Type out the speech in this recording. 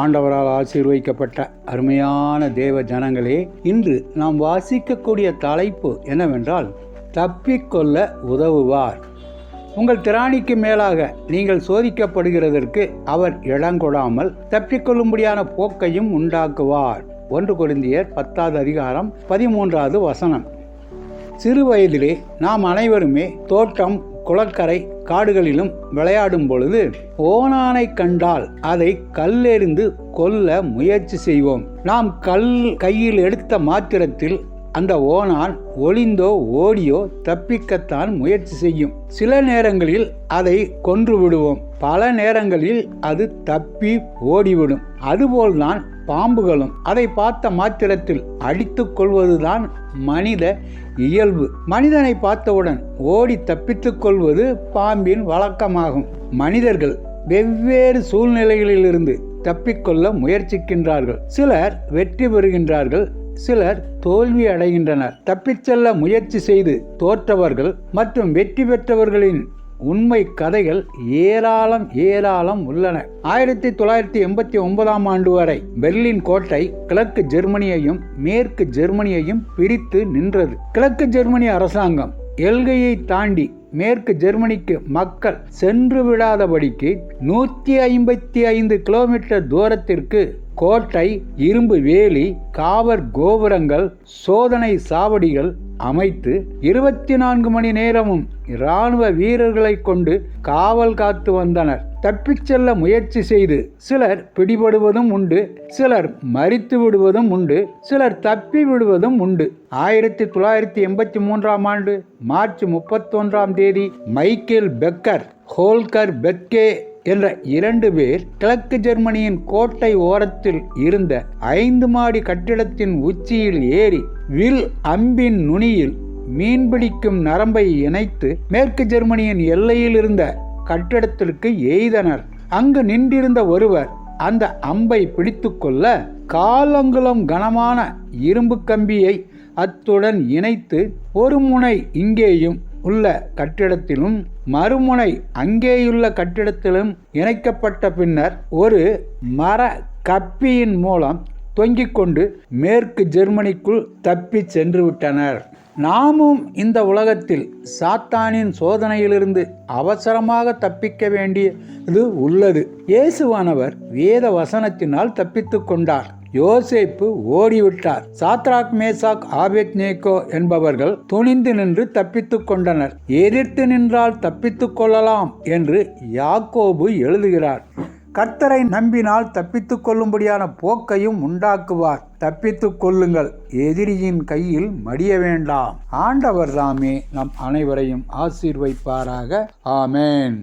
ஆண்டவரால் ஆசீர்வதிக்கப்பட்ட அருமையான தேவ ஜனங்களே இன்று நாம் வாசிக்கக்கூடிய தலைப்பு என்னவென்றால் தப்பிக்கொள்ள உதவுவார். உங்கள் திராணிக்கு மேலாக நீங்கள் சோதிக்கப்படுகிறதற்கு அவர் இடங்கொடாமல் தப்பிக்கொள்ளும்படியான போக்கையும் உண்டாக்குவார். ஒன்று கொரிந்தியர் பத்தாவது அதிகாரம் பதிமூன்றாவது வசனம். சிறு வயதிலே நாம் அனைவருமே தோட்டம் குளக்கரை காடுகளிலும் விளையாடும் பொழுது ஓனானை கண்டால் அதை கல்லெறிந்து கொல்ல முயற்சி செய்வோம். நாம் கல் கையில் எடுத்த மாத்திரத்தில் அந்த ஓணான் ஒளிந்தோ ஓடியோ தப்பிக்கத்தான் முயற்சி செய்யும். சில நேரங்களில் அதை கொன்று விடுவோம். பல நேரங்களில் அது தப்பி ஓடிவிடும். அதுபோல்தான் பாம்புகளும். அதை பார்த்த மாத்திரத்தில் அடித்து கொள்வதுதான் மனித இயல்பு. மனிதனை பார்த்தவுடன் ஓடி தப்பித்துக் கொள்வது பாம்பின் வழக்கமாகும். மனிதர்கள் வெவ்வேறு சூழ்நிலைகளிலிருந்து தப்பிக்கொள்ள முயற்சிக்கின்றார்கள். சிலர் வெற்றி பெறுகின்றார்கள் சிலர் தோல்வி அடைகின்றனர். தப்பிச் செல்ல முயற்சி செய்து தோற்றவர்கள் மற்றும் வெற்றி பெற்றவர்களின் உண்மை கதைகள் ஏராளம் ஏராளம் உள்ளன. ஆயிரத்தி தொள்ளாயிரத்தி எண்பத்தி ஒன்பதாம் ஆண்டு வரை பெர்லின் கோட்டை கிழக்கு ஜெர்மனியையும் மேற்கு ஜெர்மனியையும் பிரித்து நின்றது. கிழக்கு ஜெர்மனி அரசாங்கம் எல்கையை தாண்டி மேற்கு ஜெர்மனிக்கு மக்கள் சென்று விடாதபடிக்கு நூற்றி ஐம்பத்தி ஐந்து கிலோமீட்டர் தூரத்திற்கு கோட்டை இரும்பு வேலி காவற் கோபுரங்கள் சோதனை சாவடிகள் அமைத்து இருபத்தி நான்கு மணி நேரமும் இராணுவ வீரர்களை கொண்டு காவல் காத்து வந்தனர். தப்பிச் செல்ல முயற்சி செய்து சிலர் பிடிபடுவதும் உண்டு சிலர் மறித்து விடுவதும் உண்டு சிலர் தப்பி விடுவதும் உண்டு. ஆயிரத்தி தொள்ளாயிரத்தி எண்பத்தி மூன்றாம் ஆண்டு மார்ச் முப்பத்தொன்றாம் தேதி மைக்கேல் பெக்கர் ஹோல்கர் பெக்கே என்ற இரண்டு பேர் கிழக்கு ஜெர்மனியின் கோட்டை ஓரத்தில் இருந்த ஐந்து மாடி கட்டிடத்தின் உச்சியில் ஏறி வில் அம்பின் நுனியில் மீன்பிடிக்கும் நரம்பை இணைத்து மேற்கு ஜெர்மனியின் எல்லையில் இருந்த கட்டிடத்திற்கு எய்தனர். அங்கு நின்றிருந்த ஒருவர் அந்த அம்பை பிடித்துக்கொள்ள காலங்குளம் கனமான இரும்பு கம்பியை அத்துடன் இணைத்து ஒரு முனை இங்கேயும் உள்ள கட்டிடத்திலும் மறுமுனை அங்கேயுள்ள கட்டிடத்திலும் இணைக்கப்பட்ட பின்னர் ஒரு மர கப்பியின் மூலம் தொங்கிக் கொண்டு மேற்கு ஜெர்மனிக்குள் தப்பி சென்று விட்டனர். நாமும் இந்த உலகத்தில் சாத்தானின் சோதனையிலிருந்து அவசரமாக தப்பிக்க வேண்டியது உள்ளது. இயேசுவானவர் வேத வசனத்தினால் தப்பித்து கொண்டார். யோசேப்பு ஓடிவிட்டார். சாத்ராக் மேசாக் ஆபேத்நேகோ என்பவர்கள் துணிந்து நின்று தப்பித்துக் கொண்டனர். எதிர்த்து நின்றால் தப்பித்துக் கொள்ளலாம் என்று யாக்கோபு எழுதுகிறார். கர்த்தரை நம்பினால் தப்பித்துக் கொள்ளும்படியான போக்கையும் உண்டாக்குவார். தப்பித்துக் கொள்ளுங்கள். எதிரியின் கையில் மடிய வேண்டாம். ஆண்டவர் தாமே நம் அனைவரையும் ஆசீர்வைப்பாராக. ஆமேன்.